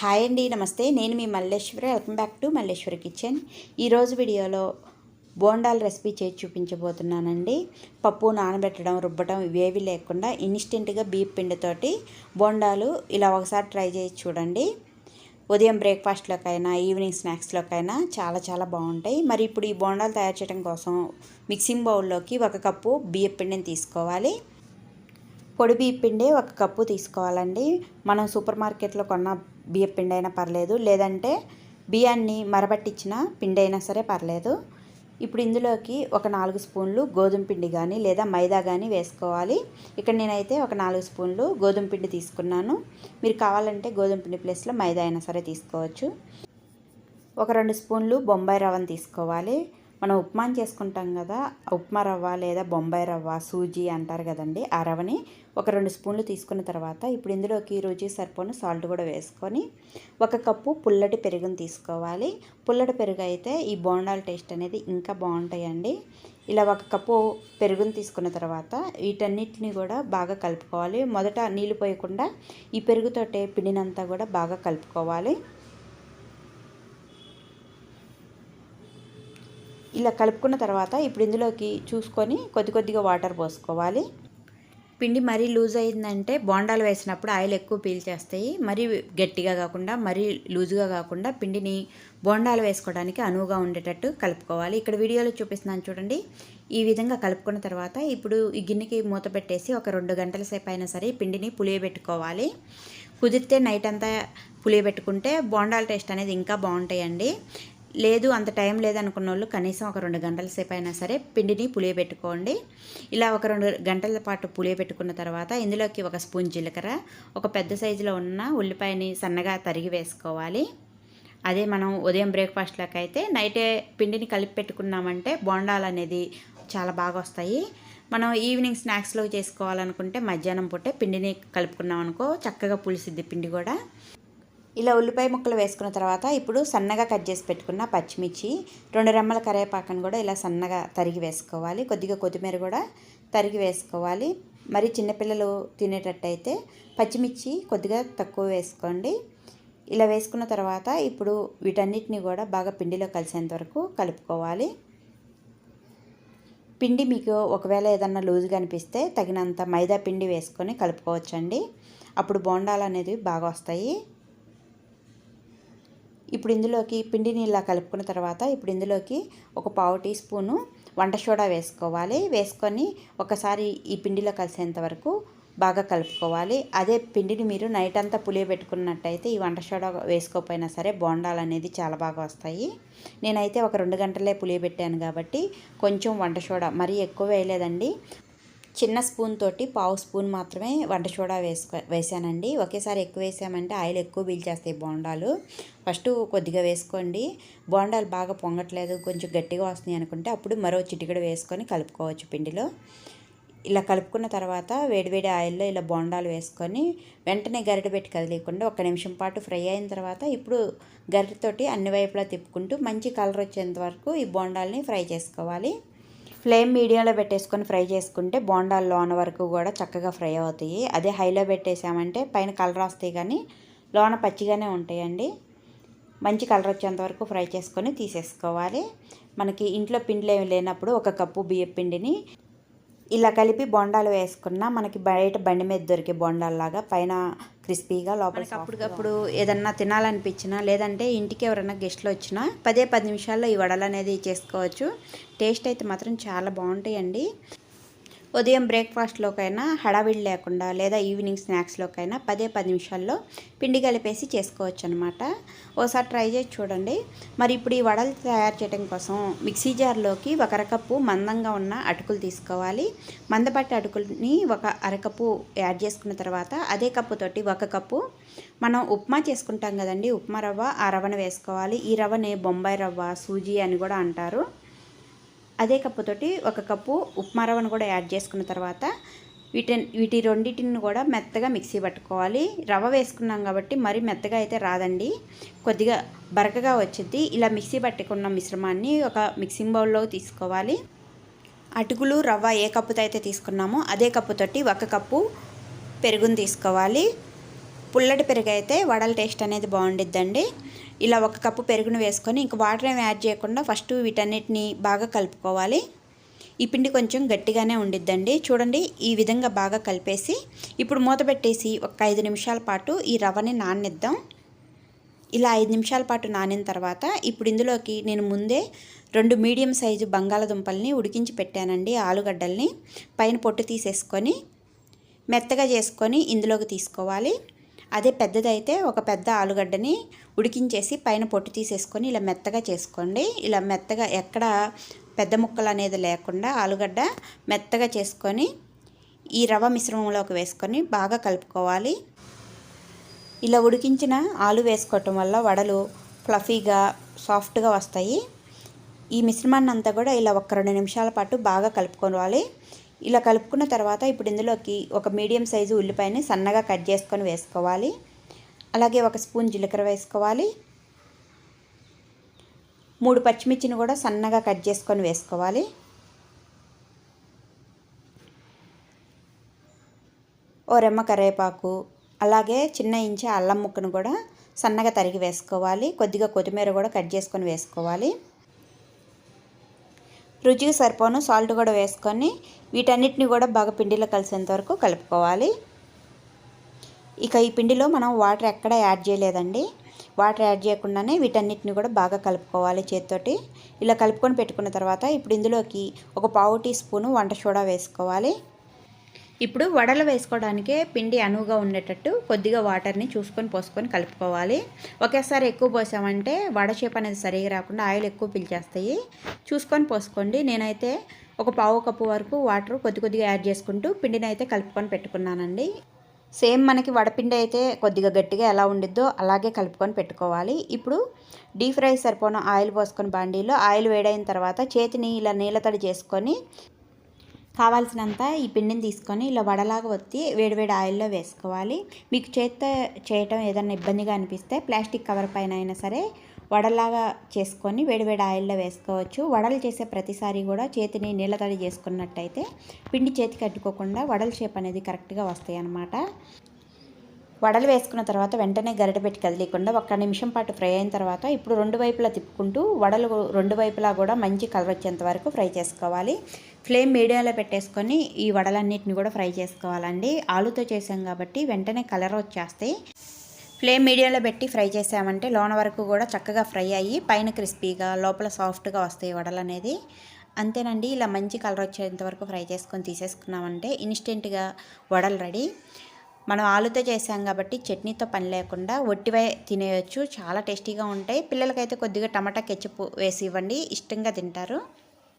Hi అండి నమస్తే. నేను మీ Malleswari. Welcome back to Malleswari kitchen ఈరోజు వీడియోలో బోండాల రెసిపీ చేసి చూపించబోతున్నానండి. పప్పు నానబెట్టడం రుబ్బడం ఇవేవి లేకుండా ఇన్స్టెంట్గా బీప్ పిండితోటి బోండాలు ఇలా ఒకసారి ట్రై చేసి చూడండి. ఉదయం బ్రేక్ఫాస్ట్లోకైనా ఈవినింగ్ స్నాక్స్లోకైనా చాలా చాలా బాగుంటాయి. మరి ఇప్పుడు ఈ బోండాలు తయారు చేయడం కోసం మిక్సింగ్ బౌల్లోకి ఒక కప్పు బియ్యం పిండిని తీసుకోవాలి. పొడి బియ్య పిండి ఒక కప్పు తీసుకోవాలండి. మనం సూపర్ మార్కెట్లో కొన్న బియ్య పిండి అయినా పర్లేదు లేదంటే బియ్యాన్ని మరబట్టించిన పిండి అయినా సరే పర్లేదు. ఇప్పుడు ఇందులోకి ఒక నాలుగు స్పూన్లు గోధుమ పిండి కానీ లేదా మైదా కానీ వేసుకోవాలి. ఇక్కడ నేనైతే ఒక నాలుగు స్పూన్లు గోధుమ పిండి తీసుకున్నాను. మీరు కావాలంటే గోధుమ పిండి ప్లేస్లో మైదా అయినా సరే తీసుకోవచ్చు. ఒక రెండు స్పూన్లు బొంబాయి రవ్వను తీసుకోవాలి. మనం ఉప్మాని చేసుకుంటాం కదా ఉప్మా రవ్వ లేదా బొంబాయి రవ్వ సూజీ అంటారు కదండి ఆ రవ్వని ఒక రెండు స్పూన్లు తీసుకున్న తర్వాత ఇప్పుడు ఇందులోకి రుచి సరిపోను సాల్ట్ కూడా వేసుకొని ఒక కప్పు పుల్లటి పెరుగును తీసుకోవాలి. పుల్లటి పెరుగు అయితే ఈ బోండాల టేస్ట్ అనేది ఇంకా బాగుంటాయండి. ఇలా ఒక కప్పు పెరుగును తీసుకున్న తర్వాత వీటన్నిటిని కూడా బాగా కలుపుకోవాలి. మొదట నీళ్ళు పోయకుండా ఈ పెరుగుతోటే పిండినంతా కూడా బాగా కలుపుకోవాలి. ఇలా కలుపుకున్న తర్వాత ఇప్పుడు ఇందులోకి చూసుకొని కొద్ది కొద్దిగా వాటర్ పోసుకోవాలి. పిండి మరీ లూజ్ అయిందంటే బోండాలు వేసినప్పుడు ఆయిల్ ఎక్కువ పీల్చేస్తాయి. మరీ గట్టిగా కాకుండా మరీ లూజుగా కాకుండా పిండిని బోండాలు వేసుకోవడానికి అనువుగా ఉండేటట్టు కలుపుకోవాలి. ఇక్కడ వీడియోలో చూపిస్తున్నాను చూడండి. ఈ విధంగా కలుపుకున్న తర్వాత ఇప్పుడు ఈ గిన్నెకి మూత పెట్టేసి ఒక రెండు గంటల సేపు అయినా సరే పిండిని పులియబెట్టుకోవాలి. కుదిరితే నైట్ అంతా పులియబెట్టుకుంటే బోండాల టేస్ట్ అనేది ఇంకా బాగుంటాయండి. లేదు అంత టైం లేదనుకున్న వాళ్ళు కనీసం ఒక రెండు గంటల సేపు అయినా సరే పిండిని పులియబెట్టుకోండి. ఇలా ఒక రెండు గంటల పాటు పులియబెట్టుకున్న తర్వాత ఇందులోకి ఒక స్పూన్ జీలకర్ర ఒక పెద్ద సైజులో ఉన్న ఉల్లిపాయని సన్నగా తరిగి వేసుకోవాలి. అదే మనం ఉదయం బ్రేక్ఫాస్ట్లోకి అయితే నైటే పిండిని కలిపి పెట్టుకున్నామంటే బోండాలు అనేది చాలా బాగా వస్తాయి. మనం ఈవినింగ్ స్నాక్స్లో చేసుకోవాలనుకుంటే మధ్యాహ్నం పూటే పిండిని కలుపుకున్నాం అనుకో చక్కగా పులిసిద్ది పిండి కూడా. ఇలా ఉల్లిపాయ ముక్కలు వేసుకున్న తర్వాత ఇప్పుడు సన్నగా కట్ చేసి పెట్టుకున్న పచ్చిమిర్చి రెండు రెమ్మల కరివేపాకను కూడా ఇలా సన్నగా తరిగి వేసుకోవాలి. కొద్దిగా కొత్తిమీర కూడా తరిగి వేసుకోవాలి. మరి చిన్నపిల్లలు తినేటట్టయితే పచ్చిమిర్చి కొద్దిగా తక్కువ వేసుకోండి. ఇలా వేసుకున్న తర్వాత ఇప్పుడు వీటన్నిటిని కూడా బాగా పిండిలో కలిసేంత వరకు కలుపుకోవాలి. పిండి మీకు ఒకవేళ ఏదన్నా లూజ్గా అనిపిస్తే తగినంత మైదా పిండి వేసుకొని కలుపుకోవచ్చండి. అప్పుడు బోండాలు అనేది బాగా వస్తాయి. ఇప్పుడు ఇందులోకి పిండిని ఇలా కలుపుకున్న తర్వాత ఇప్పుడు ఇందులోకి ఒక పావు టీ స్పూను వంట సోడా వేసుకోవాలి. వేసుకొని ఒకసారి ఈ పిండిలో కలిసేంత వరకు బాగా కలుపుకోవాలి. అదే పిండిని మీరు నైట్ అంతా పులియబెట్టుకున్నట్టయితే ఈ వంట సోడా వేసుకోకపోయినా సరే బోండాలు అనేది చాలా బాగా వస్తాయి. నేనైతే ఒక రెండు గంటలే పులియబెట్టాను కాబట్టి కొంచెం వంట సోడా మరీ ఎక్కువ వేయలేదండి. చిన్న స్పూన్ తోటి పావు స్పూన్ మాత్రమే వంట సోడా వేసుకో వేసానండి. ఒకేసారి ఎక్కువ వేసామంటే ఆయిల్ ఎక్కువ పీల్చేస్తాయి బోండాలు. ఫస్ట్ కొద్దిగా వేసుకోండి. బోండాలు బాగా పొంగట్లేదు కొంచెం గట్టిగా వస్తున్నాయి అనుకుంటే అప్పుడు మరో చిటికడ వేసుకొని కలుపుకోవచ్చు పిండిలో. ఇలా కలుపుకున్న తర్వాత వేడివేడి ఆయిల్లో ఇలా బోండాలు వేసుకొని వెంటనే గరిట పెట్టి కదిలేయకుండా ఒక నిమిషం పాటు ఫ్రై అయిన తర్వాత ఇప్పుడు గరిటతోటి అన్ని వైపులా తిప్పుకుంటూ మంచి కలర్ వచ్చేంత వరకు ఈ బోండాలని ఫ్రై చేసుకోవాలి. ఫ్లేమ్ మీడియంలో పెట్టేసుకొని ఫ్రై చేసుకుంటే బోండాలు లోన వరకు కూడా చక్కగా ఫ్రై అవుతాయి. అదే హైలో పెట్టేసామంటే పైన కలర్ వస్తాయి కానీ లోన పచ్చిగానే ఉంటాయండి. మంచి కలర్ వచ్చేంత వరకు ఫ్రై చేసుకొని తీసేసుకోవాలి. మనకి ఇంట్లో పిండిలు ఏమి లేనప్పుడు ఒక కప్పు బియ్యం పిండిని ఇలా కలిపి బొండాలు వేసుకున్న మనకి బయట బండి మీద దొరికే బొండాల్లాగా పైన క్రిస్పీగా లోపల అప్పటికప్పుడు ఏదన్నా తినాలనిపించినా లేదంటే ఇంటికి ఎవరైనా గెస్ట్లు వచ్చినా పదే పది నిమిషాల్లో ఈ వడలు అనేది చేసుకోవచ్చు. టేస్ట్ అయితే మాత్రం చాలా బాగుంటాయండి. ఉదయం బ్రేక్ఫాస్ట్లోకైనా హడావిడి లేకుండా లేదా ఈవినింగ్ స్నాక్స్లోకైనా పదే పది నిమిషాల్లో పిండి కలిపేసి చేసుకోవచ్చు అనమాట ఓసారి ట్రై చేసి చూడండి. మరి ఇప్పుడు ఈ వడలు తయారు చేయడం కోసం మిక్సీ జార్లోకి ఒక అరకప్పు మందంగా ఉన్న అటుకులు తీసుకోవాలి. మందపట్టి అటుకుల్ని ఒక అరకప్పు యాడ్ చేసుకున్న తర్వాత అదే కప్పుతోటి ఒక కప్పు మనం ఉప్మా చేసుకుంటాం కదండి ఉప్మా రవ్వ ఆ రవ్వను వేసుకోవాలి. ఈ రవ్వని బొంబాయి రవ్వ సూజీ అని కూడా అంటారు. అదే కప్పుతోటి ఒక కప్పు ఉప్మా రవ్వను కూడా యాడ్ చేసుకున్న తర్వాత వీటి వీటి రెండింటిని కూడా మెత్తగా మిక్సీ పట్టుకోవాలి. రవ్వ వేసుకున్నాం కాబట్టి మరీ మెత్తగా అయితే రాదండి. కొద్దిగా బరకగా వచ్చింది ఇలా మిక్సీ పట్టుకున్న మిశ్రమాన్ని ఒక మిక్సింగ్ బౌల్లో తీసుకోవాలి. అటుకులు రవ్వ ఏ కప్పుతో అయితే తీసుకున్నామో అదే కప్పుతోటి ఒక కప్పు పెరుగును తీసుకోవాలి. పుల్లటి పెరుగు అయితే వడల టేస్ట్ అనేది బాగుండిద్దండి. ఇలా ఒక కప్పు పెరుగును వేసుకొని ఇంక వాటర్ ఏమి యాడ్ చేయకుండా ఫస్ట్ వీటన్నిటిని బాగా కలుపుకోవాలి. ఈ పిండి కొంచెం గట్టిగానే ఉండిద్దండి. చూడండి ఈ విధంగా బాగా కలిపేసి ఇప్పుడు మూత పెట్టేసి ఒక ఐదు నిమిషాల పాటు ఈ రవ్వని నాననిద్దాం ఇలా ఐదు నిమిషాల పాటు నానిన తర్వాత ఇప్పుడు ఇందులోకి నేను ముందే రెండు మీడియం సైజు బంగాళదుంపల్ని ఉడికించి పెట్టానండి ఆలుగడ్డల్ని. పైన పొట్టు తీసేసుకొని మెత్తగా చేసుకొని ఇందులోకి తీసుకోవాలి. అదే పెద్దదైతే ఒక పెద్ద ఆలుగడ్డని ఉడికించేసి పైన పొట్టు తీసేసుకొని ఇలా మెత్తగా చేసుకోండి. ఇలా మెత్తగా ఎక్కడ పెద్ద ముక్కలు అనేది లేకుండా ఆలుగడ్డ మెత్తగా చేసుకొని ఈ రవ్వ మిశ్రమంలోకి వేసుకొని బాగా కలుపుకోవాలి. ఇలా ఉడికించిన ఆలు వేసుకోవటం వల్ల వడలు ఫ్లఫీగా సాఫ్ట్గా వస్తాయి. ఈ మిశ్రమాన్ని అంతా కూడా ఇలా ఒక రెండు నిమిషాల పాటు బాగా కలుపుకోవాలి. ఇలా కలుపుకున్న తర్వాత ఇప్పుడు ఇందులోకి ఒక మీడియం సైజు ఉల్లిపాయని సన్నగా కట్ చేసుకొని వేసుకోవాలి. అలాగే ఒక స్పూన్ జీలకర్ర వేసుకోవాలి. మూడు పచ్చిమిర్చిని కూడా సన్నగా కట్ చేసుకొని వేసుకోవాలి. ఓ రెమ్మ కరివేపాకు అలాగే చిన్న ఇంచు అల్లం ముక్కను కూడా సన్నగా తరిగి వేసుకోవాలి. కొద్దిగా కొత్తిమీర కూడా కట్ చేసుకొని వేసుకోవాలి. రుచికి సరిపోను సాల్ట్ కూడా వేసుకొని వీటన్నిటిని కూడా బాగా పిండిలో కలిసేంత వరకు కలుపుకోవాలి. ఇక ఈ పిండిలో మనం వాటర్ ఎక్కడ యాడ్ చేయలేదండి. వాటర్ యాడ్ చేయకుండానే వీటన్నిటిని కూడా బాగా కలుపుకోవాలి చేతితోటి. ఇలా కలుపుకొని పెట్టుకున్న తర్వాత ఇప్పుడు ఇందులోకి ఒక పావు టీ స్పూను వంట సోడా వేసుకోవాలి. ఇప్పుడు వడలు వేసుకోవడానికే పిండి అనువుగా ఉండేటట్టు కొద్దిగా వాటర్ని చూసుకొని పోసుకొని కలుపుకోవాలి. ఒకేసారి ఎక్కువ పోసామంటే వడచేపు అనేది సరిగా రాకుండా ఆయిల్ ఎక్కువ పిలిచేస్తాయి చూసుకొని పోసుకోండి. నేనైతే ఒక పావు కప్పు వరకు వాటర్ కొద్ది కొద్దిగా యాడ్ చేసుకుంటూ పిండిని అయితే కలుపుకొని పెట్టుకున్నానండి. సేమ్ మనకి వడపిండి అయితే కొద్దిగా గట్టిగా ఎలా ఉండిద్దో అలాగే కలుపుకొని పెట్టుకోవాలి. ఇప్పుడు డీప్ ఫ్రై సరిపోయిన ఆయిల్ పోసుకొని బాండీలో ఆయిల్ వేడైన తర్వాత చేతిని ఇలా నీళ్ళ తడి చేసుకొని కావాల్సినంత ఈ పిండిని తీసుకొని ఇలా వడలాగా ఒత్తి వేడివేడి ఆయిల్లో వేసుకోవాలి. మీకు చేత్తో చేయటం ఏదైనా ఇబ్బందిగా అనిపిస్తే ప్లాస్టిక్ కవర్ పైన అయినా సరే వడలాగా చేసుకొని వేడివేడి ఆయిల్లో వేసుకోవచ్చు. వడలు చేసే ప్రతిసారి కూడా చేతిని నీళ్ళతడి చేసుకున్నట్టయితే పిండి చేతికి అడ్డుకోకుండా వడల షేప్ అనేది కరెక్ట్గా వస్తాయి అన్నమాట వడలు వేసుకున్న తర్వాత వెంటనే గరిట పెట్టి కదిలేకుండా ఒక్క నిమిషం పాటు ఫ్రై అయిన తర్వాత ఇప్పుడు రెండు వైపులా తిప్పుకుంటూ వడలు రెండు వైపులా కూడా మంచి కలర్ వచ్చేంత వరకు ఫ్రై చేసుకోవాలి. ఫ్లేమ్ మీడియంలో పెట్టేసుకొని ఈ వడలన్నిటిని కూడా ఫ్రై చేసుకోవాలండి. ఆలుతో చేసాం కాబట్టి వెంటనే కలర్ వచ్చేస్తాయి ఫ్లేమ్ మీడియంలో పెట్టి ఫ్రై చేసామంటే లోన వరకు కూడా చక్కగా ఫ్రై అయ్యి పైన క్రిస్పీగా లోపల సాఫ్ట్గా వస్తాయి వడలు అనేది అంతేనండి ఇలా మంచి కలర్ వచ్చేంత వరకు ఫ్రై చేసుకొని తీసేసుకున్నామంటే ఇన్స్టెంట్గా వడలు రెడీ. మనం ఆలుతో చేసాం కాబట్టి చట్నీతో పని లేకుండా ఒట్టివై తినేయచ్చు. చాలా టేస్టీగా ఉంటాయి. పిల్లలకైతే కొద్దిగా టమాటా కెచ్చప్ వేసి ఇవ్వండి. ఇష్టంగా తింటారు.